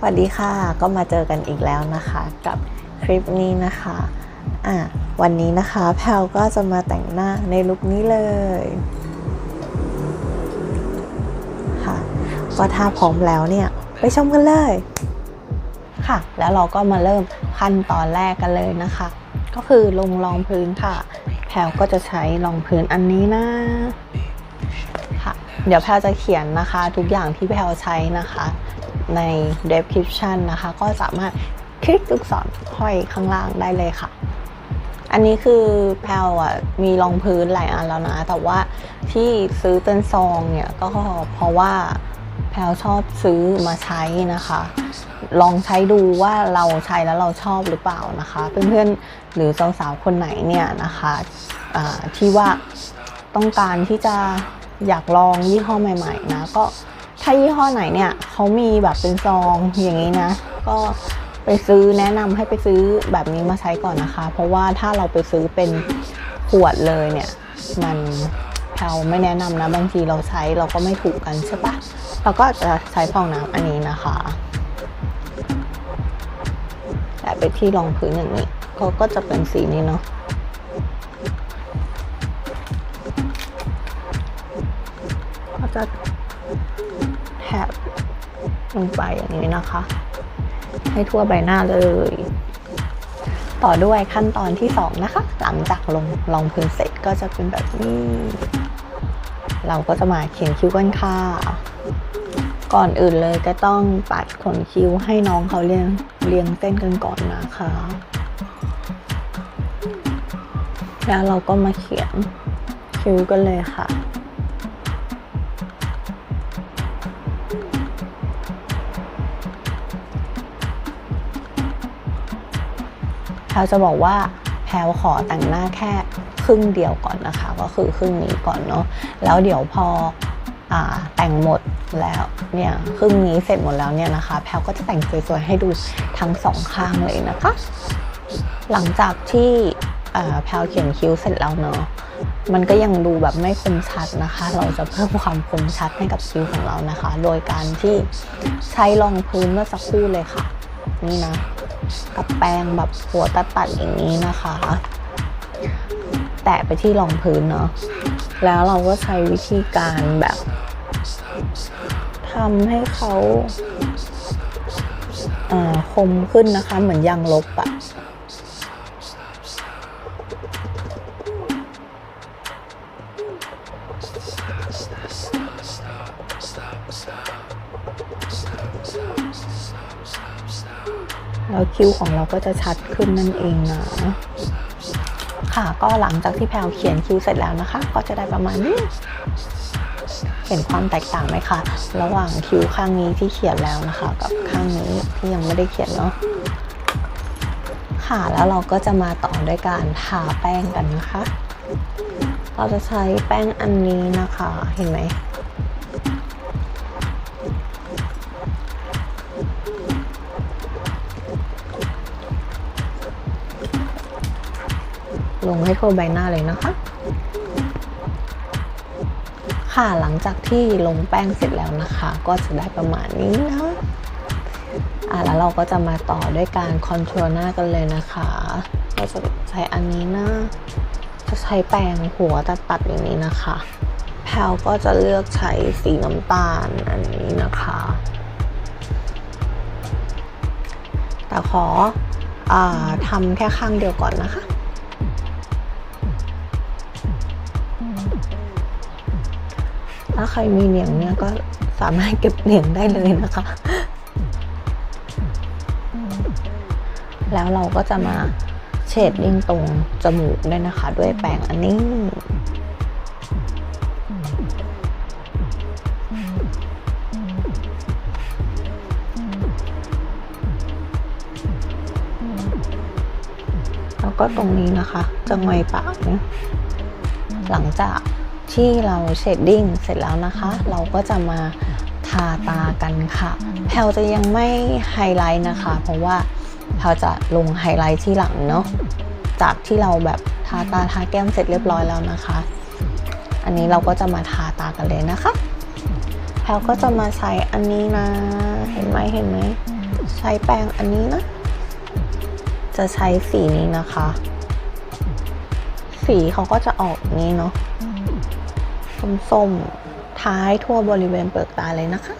สวัสดีค่ะ ก็มาเจอกันอีกแล้วนะคะ กับคลิปนี้นะคะอะวันนี้นะคะแพลก็จะมาแต่งหน้าในลุคนี้เลยค่ะก็ถ้าพร้อมแล้วเนี่ย ไปชมกันเลย ค่ะ แล้วเราก็มาเริ่มขั้นตอนแรกกันเลยนะคะ ก็คือลงรองพื้นค่ะ แพลก็จะใช้รองพื้นอันนี้นะค่ะ เดี๋ยวแพลจะเขียนนะคะ ทุกอย่างที่แพลใช้นะคะ ใน description นะคะ ก็สามารถคลิกลูกศรห้อยข้างล่างได้เลยค่ะ อันนี้คือแพลอะมีรองพื้นหลายอันแล้วนะ แต่ว่าที่ซื้อเป็นซองเนี่ยก็เพราะว่าแพลชอบซื้อมาใช้นะคะ ลองใช้ดูว่าเราใช้แล้วเราชอบหรือเปล่านะคะ เพื่อนๆหรือสาวๆคนไหนเนี่ยนะคะอ่าที่ว่าต้องการที่จะอยากลองยี่ห้อใหม่ ๆ นะก็ ถ้ายี่ห้อไหนเนี่ยเขามีแบบเป็นซองอย่างนี้นะ ก็ไปซื้อแนะนำให้ไปซื้อแบบนี้มาใช้ก่อนนะคะ เพราะว่าถ้าเราไปซื้อเป็นขวดเลยเนี่ย มันแพลไม่แนะนำนะบางทีเราใช้เราก็ไม่ถูกกันใช่ปะเราก็จะใช้ฟองน้ำอันนี้นะคะแต่ไปที่รองพื้นอย่างนี้เขาก็จะเป็นสีนี้เนาะก็จะ แทบลงไปอย่างนี้นะคะ ให้ทั่วใบหน้าเลย ต่อด้วยขั้นตอนที่สองนะคะ หลังจากลงรองพื้นเสร็จก็จะเป็นแบบนี้ เราก็จะมาเขียนคิ้วกันค่ะก่อนอื่นเลยก็ต้องปัดขนคิ้วให้น้องเขาเรียงเรียงเส้นกันก่อนนะคะ แล้วเราก็มาเขียนคิ้วกันเลยค่ะ แพลจะบอกว่าแพลขอแต่งหน้าแค่ครึ่งเดียวก่อนนะคะ ก็คือครึ่งนี้ก่อนเนาะแล้วเดี๋ยวพออแต่งหมดแล้วเนี่ยครึ่งนี้เสร็จหมดแล้วเนี่ยนะคะ แพลก็จะแต่งสวยๆให้ดูทั้งสองข้างเลยนะคะ หลังจากที่แพลเขียนคิ้วเสร็จแล้วเนาะมันก็ยังดูแบบไม่คมชัดนะคะ เราจะเพิ่มความคมชัดให้กับคิ้วของเรานะคะ โดยการที่ใช้รองพื้นเมื่อสักครู่เลยค่ะ นี่นะ กับแป้งแบบหัวตัดตัดอย่างนี้นะคะ แตะไปที่รองพื้นเนาะแล้วเราก็ใช้วิธีการแบบทำให้เขาอ่าคมขึ้นนะคะ เหมือนยางลบอะ แล้วคิ้วของเราก็จะชัดขึ้นนั่นเองนะค่ะก็หลังจากที่แพลวเขียนคิ้วเสร็จแล้วนะคะ ก็จะได้ประมาณนี้เห็นความแตกต่างไหมคะระหว่างคิ้วข้างนี้ที่เขียนแล้วนะคะ กับข้างนี้ที่ยังไม่ได้เขียนเนาะค่ะแล้วเราก็จะมาต่อด้วยการทาแป้งกันนะคะ เราจะใช้แป้งอันนี้นะคะ เห็นไหม ลงให้ทั่วใบหน้าเลยนะคะ ค่ะหลังจากที่ลงแป้งเสร็จแล้วนะคะ ก็จะได้ประมาณนี้นะอะแล้วเราก็จะมาต่อด้วยการคอนทัวร์หน้ากันเลยนะคะเราจะใช้อันนี้นะจะใช้แปรงหัวตัดๆอย่างนี้นะคะแพลวก็จะเลือกใช้สีน้ำตาลอันนี้นะคะ แต่ขออาทำแค่ข้างเดียวก่อนนะคะ ถ้าใครมีเหนียงเนี่ยก็สามารถเก็บเหนียงได้เลยนะคะ แล้วเราก็จะมาเฉดดิ้งตรงจมูกด้วยนะคะ ด้วยแปรงอันนี้แล้วก็ตรงนี้นะคะจะงอยปากเนี่ยหลังจาก ที่เราเชดดิ้งเสร็จแล้วนะคะ เราก็จะมาทาตากันค่ะ แพลจะยังไม่ไฮไลท์นะคะ เพราะว่าแพลจะลงไฮไลท์ที่หลังเนาะจากที่เราแบบทาตาทาแก้มเสร็จเรียบร้อยแล้วนะคะ อันนี้เราก็จะมาทาตากันเลยนะคะ แพลก็จะมาใช้อันนี้นะ เห็นไหมเห็นไหมใช้แปรงอันนี้นะ จะใช้สีนี้นะคะ สีเขาก็จะออกนี้เนาะ ส้มๆ ท้ายทั่วบริเวณเปลือกตาเลยนะคะ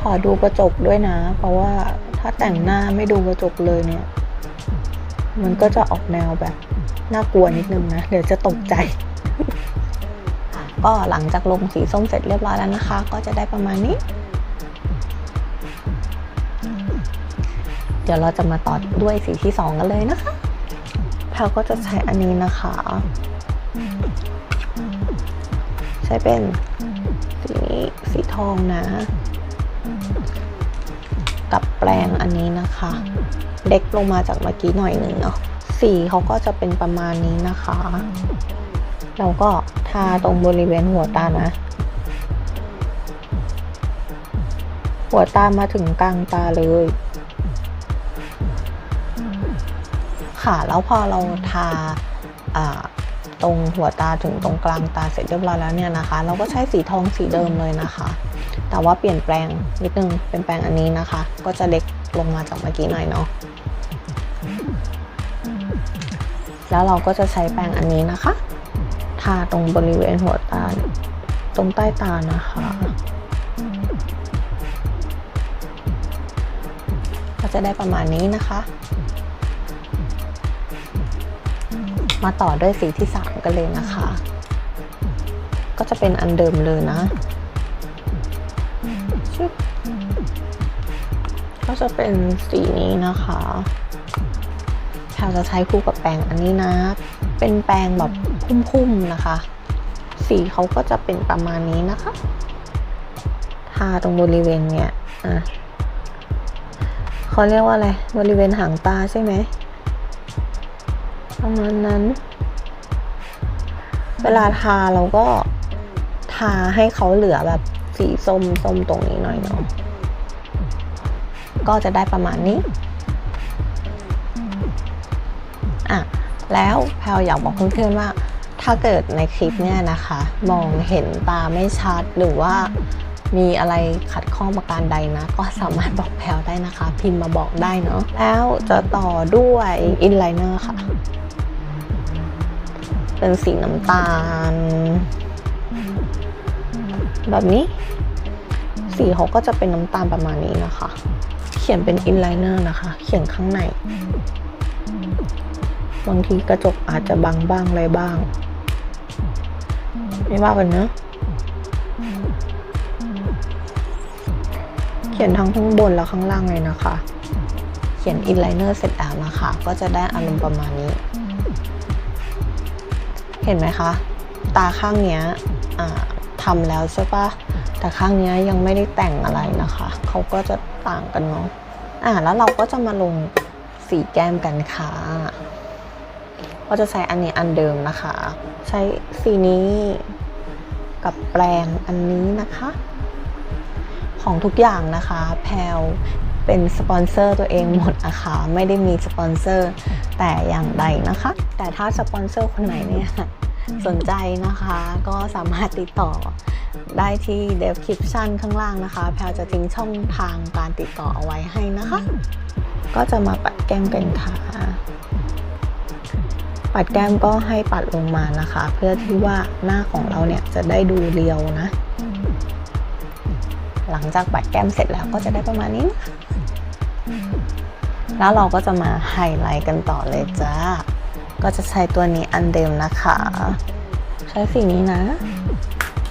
ขอดูกระจกด้วยนะ เพราะว่าถ้าแต่งหน้าไม่ดูกระจกเลยเนี่ย มันก็จะออกแนวแบบน่ากลัวนิดนึงนะ เดี๋ยวจะตกใจก็หลังจากลงสีส้มเสร็จเรียบร้อยแล้วนะคะ ก็จะได้ประมาณนี้ เดี๋ยวเราจะมาต่อด้วยสีที่สองกันเลยนะคะแพลก็จะใช้อันนี้นะคะ ใช้เป็นสีนี้สีทองนะ กับแปรงอันนี้นะคะ เด็กลงมาจากเมื่อกี้หน่อยหนึ่งเนาะสีเขาก็จะเป็นประมาณนี้นะคะ เราก็ทาตรงบริเวณหัวตานะ หัวตามาถึงกลางตาเลย ค่ะแล้วพอเราทาอ่าตรงหัวตาถึงตรงกลางตาเสร็จเรียบร้อยแล้วเนี่ยนะคะ เราก็ใช้สีทองสีเดิมเลยนะคะ แต่ว่าเปลี่ยนแปลงนิดนึงเป็นแปลงอันนี้นะคะ ก็จะเล็กลงมาจากเมื่อกี้หน่อยเนาะแล้วเราก็จะใช้แปรงอันนี้นะคะ ทาตรงบริเวณหัวตา ตรงใต้ตานะคะ จะได้ประมาณนี้นะคะ มาต่อด้วยสีที่ 3 กันเลยนะคะ ก็จะเป็นอันเดิมเลยนะก็จะเป็นสีนี้นะคะแพลจะใช้คู่กับแปรงอันนี้นะ เป็นแปรงแบบพุ่มๆนะคะ สีเขาก็จะเป็นประมาณนี้นะคะ ทาตรงบริเวณเนี้ยอะ เขาเรียกว่าอะไร บริเวณหางตาใช่ไหมประมาณนั้น เวลาทาเราก็ทาให้เขาเหลือแบบสีส้มส้มตรงนี้หน่อยเนาะก็จะได้ประมาณนี้อะแล้วแพลวอยากบอกเพื่อนๆว่า ถ้าเกิดในคลิปเนี่ยนะคะ มองเห็นตาไม่ชัดหรือว่า มีอะไรขัดข้องประการใดนะ ก็สามารถบอกแพลวได้นะคะ พิมพ์มาบอกได้เนาะแล้วจะต่อด้วยอินไลเนอร์ค่ะ เป็นสีน้ำตาล แบบนี้ สีเขาก็จะเป็นน้ำตาลประมาณนี้นะคะ เขียนเป็นอินไลเนอร์นะคะ เขียนข้างใน บางทีกระจกอาจจะบังบ้างอะไรบ้าง ไม่ว่ากันเนอะ ขียนทั้งข้างบนและข้างล่างเลยนะคะ เขียนอินไลเนอร์เสร็จแล้วนะคะ ก็จะได้อารมณ์ประมาณนี้ เห็นไหมคะ ตาข้างเนี้ยทำแล้วใช่ปะแต่ข้างเนี้ยยังไม่ได้แต่งอะไรนะคะ เขาก็จะต่างกันเนาะอ่าแล้วเราก็จะมาลงสีแก้มกันค่ะ ก็จะใช้อันนี้อันเดิมนะคะ ใช้สีนี้กับแปรงอันนี้นะคะ ของทุกอย่างนะคะ แพลเป็นสปอนเซอร์ตัวเองหมดนะคะ ไม่ได้มีสปอนเซอร์แต่อย่างใดนะคะ แต่ถ้าสปอนเซอร์คนไหนเนี่ยสนใจนะคะก็สามารถติดต่อได้ที่ description ข้างล่างนะคะ แพลจะทิ้งช่องทางการติดต่อเอาไว้ให้นะคะ ก็จะมาปัดแก้มกันค่ะปัดแก้มก็ให้ปัดลงมานะคะ เพื่อที่ว่าหน้าของเราเนี่ยจะได้ดูเรียวนะ หลังจากปัดแก้มเสร็จแล้วก็จะได้ประมาณนี้นะคะแล้วเราก็จะมาไฮไลท์กันต่อเลยจ้า ก็จะใช้ตัวนี้อันเดิมนะคะ ใช้สีนี้นะ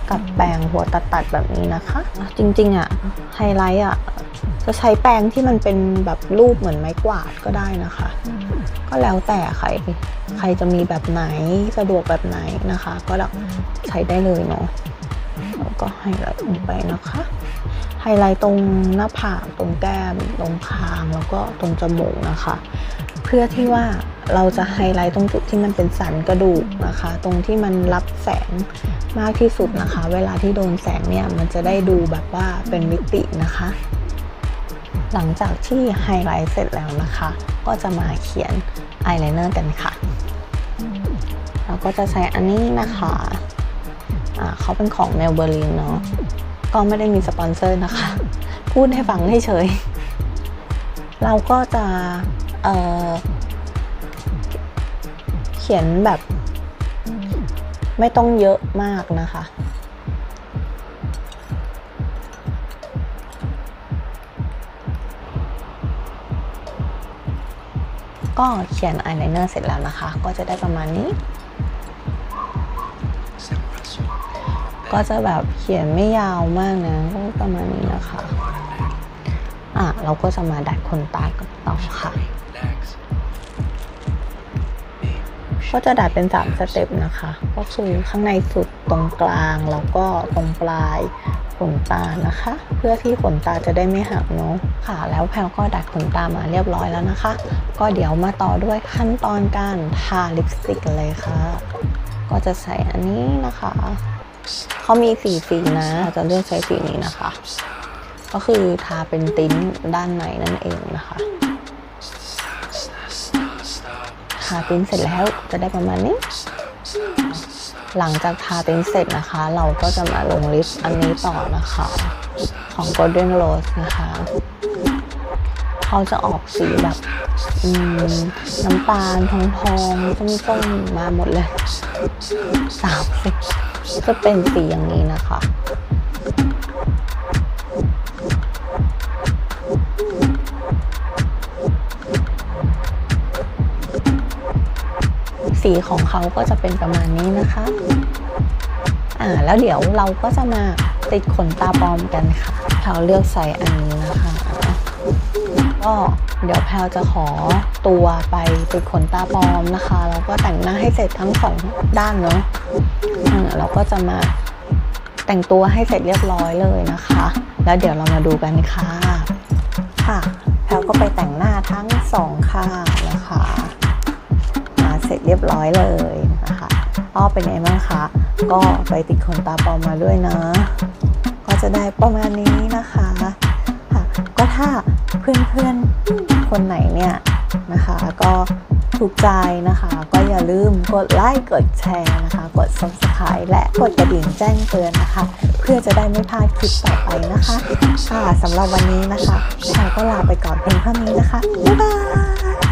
กับแปรงหัวตัดๆแบบนี้นะคะ จริงๆอะไฮไลท์อะจะใช้แปรงที่มันเป็นแบบรูปเหมือนไม้กวาดก็ได้นะคะ ก็แล้วแต่ใครใครจะมีแบบไหนสะดวกแบบไหนนะคะ ก็ใช้ได้เลยเนาะแล้วก็ไฮไลท์ลงไปนะคะ ไฮไลท์ตรงหน้าผากตรงแก้ม ตรงคางแล้วก็ตรงจมูกนะคะ เพื่อที่ว่าเราจะไฮไลท์ตรงจุดที่มันเป็นสันกระดูกนะคะ ตรงที่มันรับแสงมากที่สุดนะคะ เวลาที่โดนแสงเนี่ยมันจะได้ดูแบบว่าเป็นมิตินะคะ หลังจากที่ไฮไลท์เสร็จแล้วนะคะ ก็จะมาเขียนอายไลเนอร์กันค่ะก็จะใช้อันนี้นะคะอ่าเขาเป็นของเมลเบอร์ลินเนาะ ก็ไม่ได้มีสปอนเซอร์นะคะ พูดให้ฟังให้เฉย เราก็จะเเขียนแบบ ไม่ต้องเยอะมากนะคะก็เขียนอายไลเนอร์เสร็จแล้วนะคะ ก็จะได้ประมาณนี้ ก็จะแบบเขียนไม่ยาวมากนะก็ประมาณนี้นะคะอะเราก็จะมาดัดขนตากันต่อค่ะ ก็จะดัดเป็น3สเต็ปนะคะ ก็คือข้างในสุดตรงกลางแล้วก็ตรงปลายขนตานะคะ เพื่อที่ขนตาจะได้ไม่หักเนาะค่ะ แล้วแพลก็ดัดขนตามาเรียบร้อยแล้วนะคะ ก็เดี๋ยวมาต่อด้วยขั้นตอนการทาลิปสติกเลยค่ะ ก็จะใส่อันนี้นะคะ เขามีสีสีนะเราจะเลือกใช้สีนี้นะคะ ก็คือทาเป็นติ้นด้านในนั่นเองนะคะทาติ้นเสร็จแล้วจะได้ประมาณนี้ หลังจากทาติ้นเสร็จนะคะ เราก็จะมาลงลิปอันนี้ต่อนะคะ ของ Golden Rose นะคะเขาจะออกสีแบบอืมน้ำตาลทองทองๆส้มๆมาหมดเลยสามสิบ จะเป็นสีอย่างนี้นะคะ สีของเขาก็จะเป็นประมาณนี้นะคะ อ่าแล้วเดี๋ยวเราก็จะมาติดขนตาปลอมกันค่ะแพลวเลือกใส่อันนี้นะคะ ก็เดี๋ยวแพลวจะขอ ตัวไปติดขนตาปลอมนะคะแล้วก็แต่งหน้าให้เสร็จทั้งสองด้านเนาะอ่าเราก็จะมาแต่งตัวให้เสร็จเรียบร้อยเลยนะคะ แล้วเดี๋ยวเรามาดูกันค่ะค่ะแพลวก็ไปแต่งหน้าทั้งสองข้างนะคะมาเสร็จเรียบร้อยเลยนะคะอ้อเป็นไงบ้างคะก็ไปติดขนตาปลอมมาด้วยนะ ก็จะได้ประมาณนี้นะคะค่ะก็ถ้าเพื่อนๆคนไหนเนี่ย นะคะ ก็ถูกใจนะคะ ก็อย่าลืมกดไลค์กดแชร์นะคะ กด subscribe และกดกระดิ่งแจ้งเตือนนะคะ เพื่อจะได้ไม่พลาดคลิปต่อไปนะคะค่ะสำหรับวันนี้นะคะแพรก็ลาไปก่อนเพียงเท่านี้นะคะบ๊ายบาย